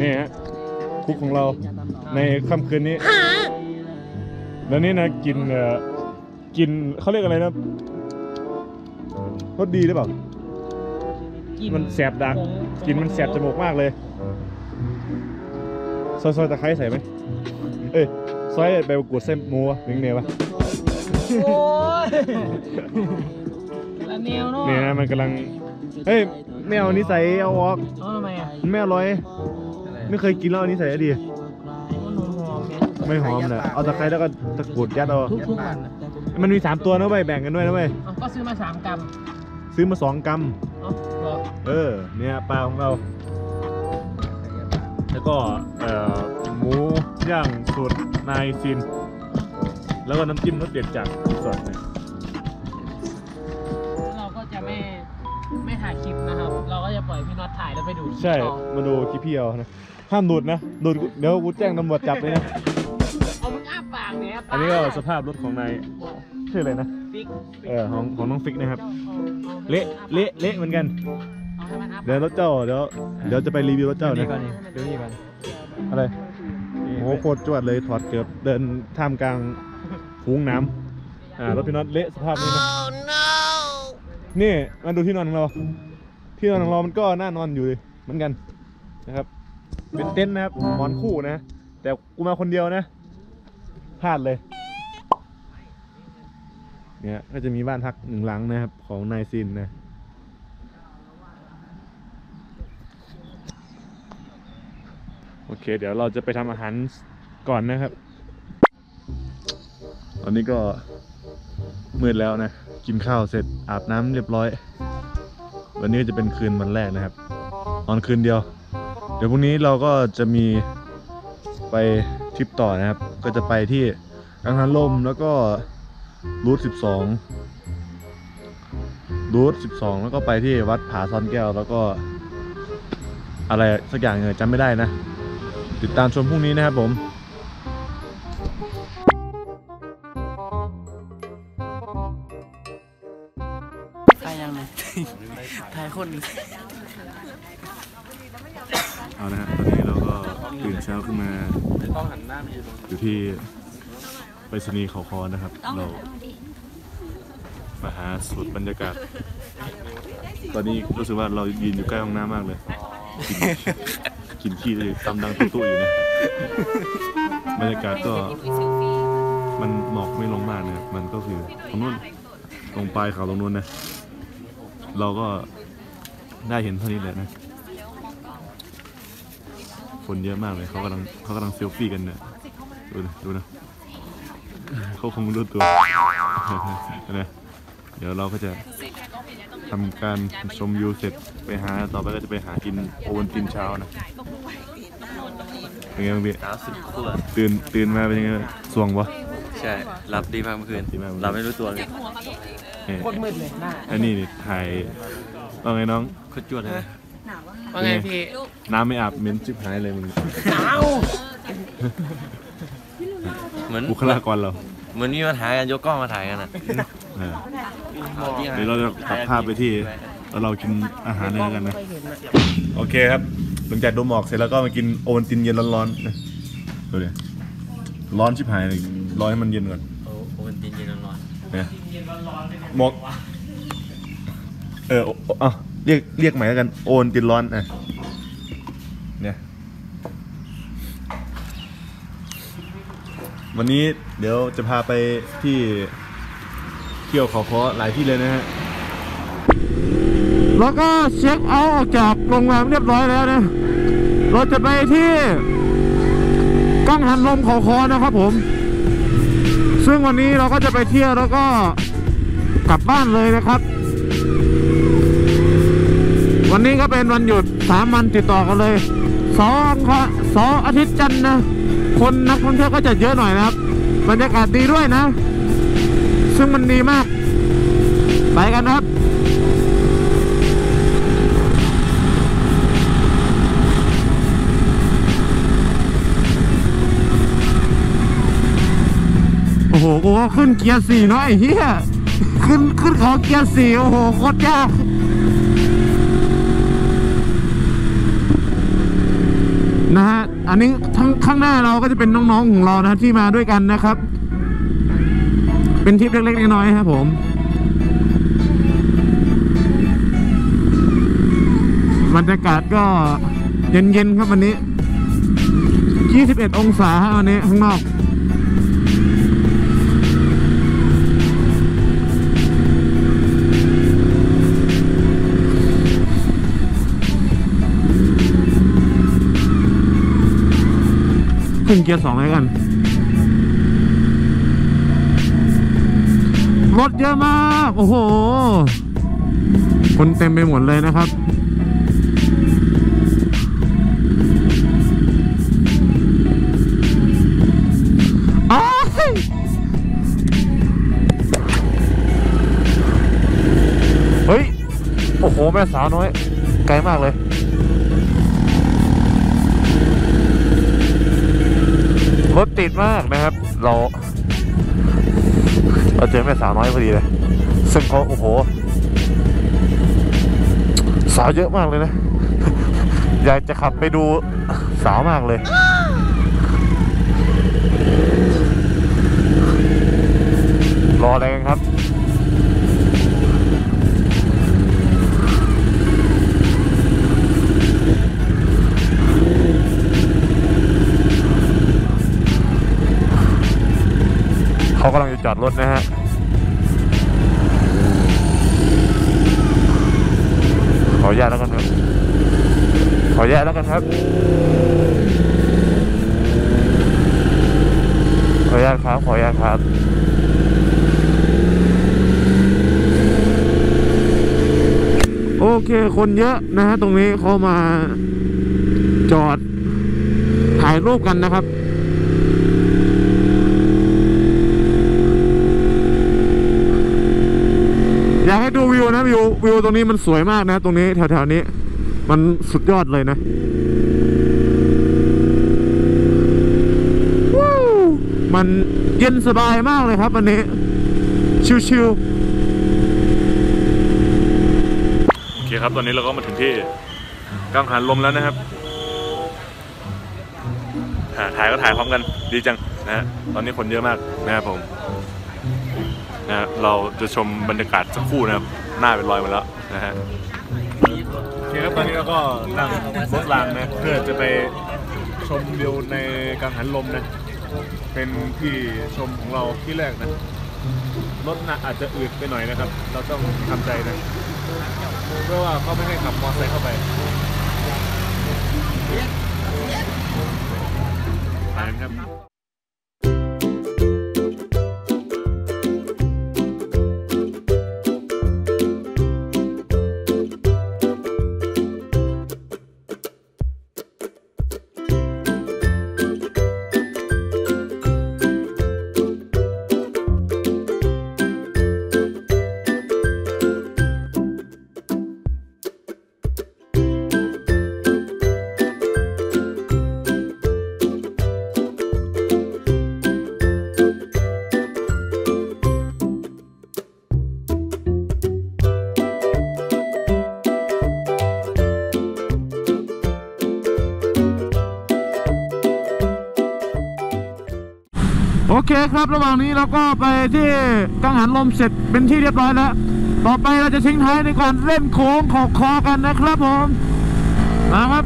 นี่ฮะคุกของเราในค่ำคืนนี้ แล้วนี่นะกินเอ่อกินเขาเรียกอะไรนะรสดีหรือเปล่า มันแสบดังกลินมันแสบจมูกมากเลย ซอยซอยตะไคร้ใส่ไหม เอ้ยซอยใบมะกรูดเส้นหมูวะหรือไงวะโอ้ยละแนวเนาะเนี่ยนะมันกำลังเฮ้ยไม่เอานิสัยเอาออก เอาทำไมอะมันไม่อร่อย ไม่เคยกินแล้วเอานิสัยอะดีมันหอมๆเนี่ยไม่หอมเลยเอาตะไคร้แล้วก็ตะกรูดยัดเอาทุกๆวันน่ะมันมีสามตัวนะเว้ยแบ่งกันด้วยนะเว้ย เอาก็ซื้อมาสามกรัมซื้อมาสองกรัม เอาเหรอเออ เนี่ยปลาของเรา แล้วก็เอ่อหมูย่างสูตรนายซิน แล้วก็น้ำจิ้มรสเด็ดจากสดเนี่ยแล้วเราก็จะไม่ไม่ถ่ายคลิปนะครับ เราก็จะปล่อยพี่น็อตถ่ายแล้วไปดูใช่ ต่อมาดูคลิปพี่เอานะ ห้ามดูดนะดูดเดี๋ยวกูแจ้งตำรวจจับเลยนะ เอามึงอ้าปากเนี่ยอันนี้ก็สภาพรถของนายชื่ออะไรนะ ฟิกเออของของน้องฟิกนะครับอาอาเละเละเละเหมือนกันเอาให้มันอ้าปากเดี๋ยวรถเจ้าเดี๋ยวเดี๋ยวจะไปรีวิวรถเจ้านะดูนี่ก่อนอะไรโอ้โหโคตรจวดเลยถอดเกือบเดินท่ามกลางฝูงน้ำอ่ารถพี่น็อตเละสภาพนี้นะนี่มาดูที่นอนของเรา ที่นอนของเรามันก็น่านอนอยู่เลยเหมือนกันนะครับ เป็นเต็นท์นะครับหมอนคู่นะ แต่กูมาคนเดียวนะพลาดเลยเนี่ยก็จะมีบ้านพักหนึ่งหลังนะครับ ของนายซินนะโอเค เดี๋ยวเราจะไปทำอาหารก่อนนะครับ ตอนนี้ก็มืดแล้วนะ กินข้าวเสร็จอาบน้ำเรียบร้อย วันนี้ก็จะเป็นคืนวันแรกนะครับ นอนคืนเดียวเดี๋ยวพรุ่งนี้เราก็จะมีไปทริปต่อนะครับ ก็จะไปที่กังหันลมแล้วก็รูท12รูท12แล้วก็ไปที่วัดผาซ่อนแก้วแล้วก็ อะไรสักอย่างเงยจำไม่ได้นะ ติดตามชมพรุ่งนี้นะครับผมถ่ายยังไงถ่ายคนหนึ่ง เอานะฮะตอนนี้เราก็ตื่นเช้าขึ้นมาต้องหันหน้ามาอยู่ตรงอยู่ที่ไปรษณีย์เขาคอนะครับ เรามาหาสูตรบรรยากาศ ตอนนี้รู้สึกว่าเรายืนอยู่ใกล้ห้องน้ำมากเลยกินกินขี้เลยตำดังตุ้ๆอยู่นะบรรยากาศก็มันหมอกไม่ลงมากนะครับมันก็คือตรงนู้นตรงปลายเขาตรงนู้นนะ เราก็ได้เห็นเท่านี้แหละนะ คนเยอะมากเลยเขากำลังเขากำลังเซลฟี่กันเนี่ยดูนะดูนะเขาคงรู้ตัวนะเดี๋ยวเราก็จะทำการชมวิวเสร็จไปหาต่อไปก็จะไปหากินโอวันตินเช้านะเป็นไงบ้างพี่สาวสุดขั้วตื่นตื่นมาเป็นยังไงสวงปะใช่รับดีมากเมื่อคืนดีมากเมื่อคืนรับไม่รู้ตัวเลยเอ้ยโคตรมืดเลยหน้าอันนี้นี่ถ่ายว่าไงน้องโคตรจวดเลย ว่าไงพี่ น้ำไม่อาบเหม็นจิบหายเลยมึงหนาวเหมือนบุคลากรเรา เหมือนมีปัญหากันยกกล้องมาถ่ายกันอะเออเดี๋ยวเราจะตัดภาพไปที่แล้วเรากินอาหารอะไรกันนะไม่เห็นอะโอเคครับ หลังจากดมหมอกเสร็จแล้วก็มากินโอวัลตินเย็นร้อนๆนะดูดิร้อนชิบหายเลยรอให้มันเย็นก่อนโอ้โหมันเย็นๆร้อนเนี่ยหมอกเออโออะ เรียกเรียกใหม่แล้วกันโอวัลตินร้อนอะเนี่ยวันนี้เดี๋ยวจะพาไปที่เที่ยวขาคอหลายที่เลยนะฮะ แล้วก็เช็คเอาท์ออกจากโรงแรมเรียบร้อยแล้วนะ เราจะไปที่กังหันลมขาคอนะครับผม ซึ่งวันนี้เราก็จะไปเที่ยวแล้วก็กลับบ้านเลยนะครับ วันนี้ก็เป็นวันหยุดสามวันติดต่อกันเลยสองค่ะสองอาทิตย์จันทร์นะ คนนักท่องเที่ยวก็จะเยอะหน่อยนะครับ บรรยากาศดีด้วยนะ ซึ่งมันดีมาก ไปกันครับโอ้โหกูก็ขึ้นเกียร์สี่นาะไอ้เหี้ยขึ้นขึ้นเขาเกียร์สี่โอ้โหโคตรยาก นะฮะ อันนี้ทั้งข้างหน้าเราก็จะเป็นน้องๆของเรานะที่มาด้วยกันนะครับ เป็นทริปเล็กๆน้อยๆครับผมบรรยากาศก็เย็นๆครับวันนี้ 21 องศาฮะวันนี้ข้างนอก ขึ้นเกียร์สองเลยกัน รถเยอะมาก โอ้โห คนเต็มไปหมดเลยนะครับอ้ายเฮ้ย โอ้โห แม่สาวน้อย ไกลมากเลย รถติดมากนะครับ เราเราเจอแม่สาวน้อยพอดีเลย ซึ่งเขาโอ้โห สาวเยอะมากเลยนะ อยากจะขับไปดูสาวมากเลย ขออนุญาตแล้วกันครับขออนุญาตแล้วกันครับขออนุญาตครับขออนุญาตครับโอเคคนเยอะนะฮะตรงนี้เขามาจอดถ่ายรูปกันนะครับ อยากให้ดู วิววิวตรงนี้มันสวยมากนะ ตรงนี้แถวๆนี้ มันสุดยอดเลยนะว้าวมันเย็นสบายมากเลยครับวันนี้ ชิวๆโอเคครับตอนนี้เราก็มาถึงที่กังหันลมแล้วนะครับถ่ายก็ถ่ายพร้อมกันดีจังนะฮะตอนนี้คนเยอะมากนะครับผมนะฮะเราจะชมบรรยากาศสักครู่นะครับ หน้าเป็นรอยหมาแล้วนะฮะโอเคครับตอนนี้เราก็นั่งรถรางนะเพื่อจะไปชมวิวในกังหันลมนะ เป็นที่ชมของเราที่แรกนะรถนะอาจจะอืดไปหน่อยนะครับ เราต้องทำใจนะเพราะว่าเขาไม่ให้ขับมอเตอร์ไซค์เข้าไปไปครับ ครับ ระหว่างนี้เราก็ไปที่กังหันลมเสร็จเป็นที่เรียบร้อยแล้ว ต่อไปเราจะทิ้งท้ายในการเล่นโค้งขอบคอกันนะครับผม มาครับ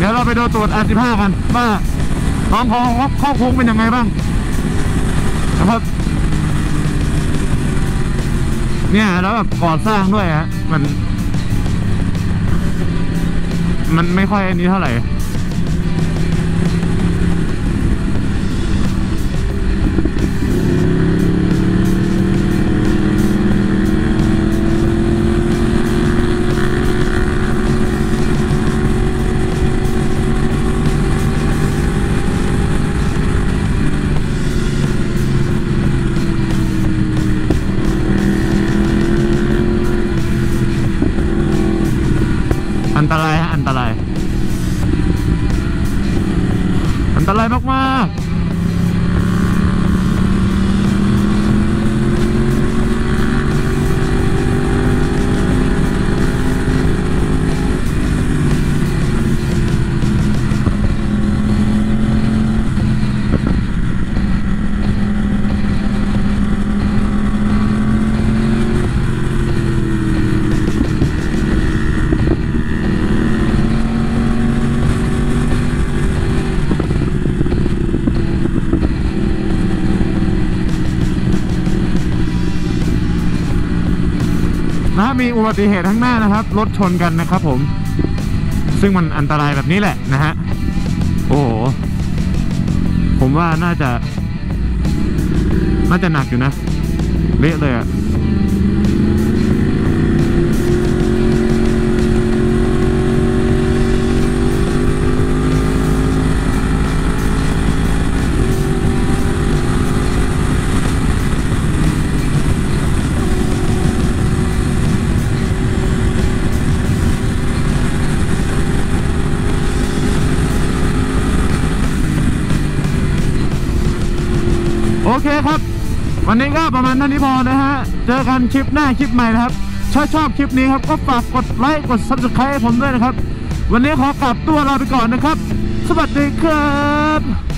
เดี๋ยวเราไปดู ตรวจ R15 กันว่าน้องของเข้าโค้งเป็นยังไงบ้างนะครับเนี่ยแล้วแบบก่อสร้างด้วยฮะมัน มันไม่ค่อยอันนี้เท่าไหร่ โอันตราย อันตรายมากๆ นะมีอุบัติเหตุข้างหน้านะครับรถชนกันนะครับผม ซึ่งมันอันตรายแบบนี้แหละนะฮะโอ้โหผมว่าน่าจะ น่าจะหนักอยู่นะ เละเลยอะ เคครับ วันนี้ก็ประมาณนั้นนี้พอนะฮะ เจอกันคลิปหน้าคลิปใหม่นะครับ ชอบชอบคลิปนี้ครับก็ฝากกดไลค์กด subscribe ให้ผมด้วยนะครับ วันนี้ขอกลับตัวลาไปก่อนนะครับ สวัสดีครับ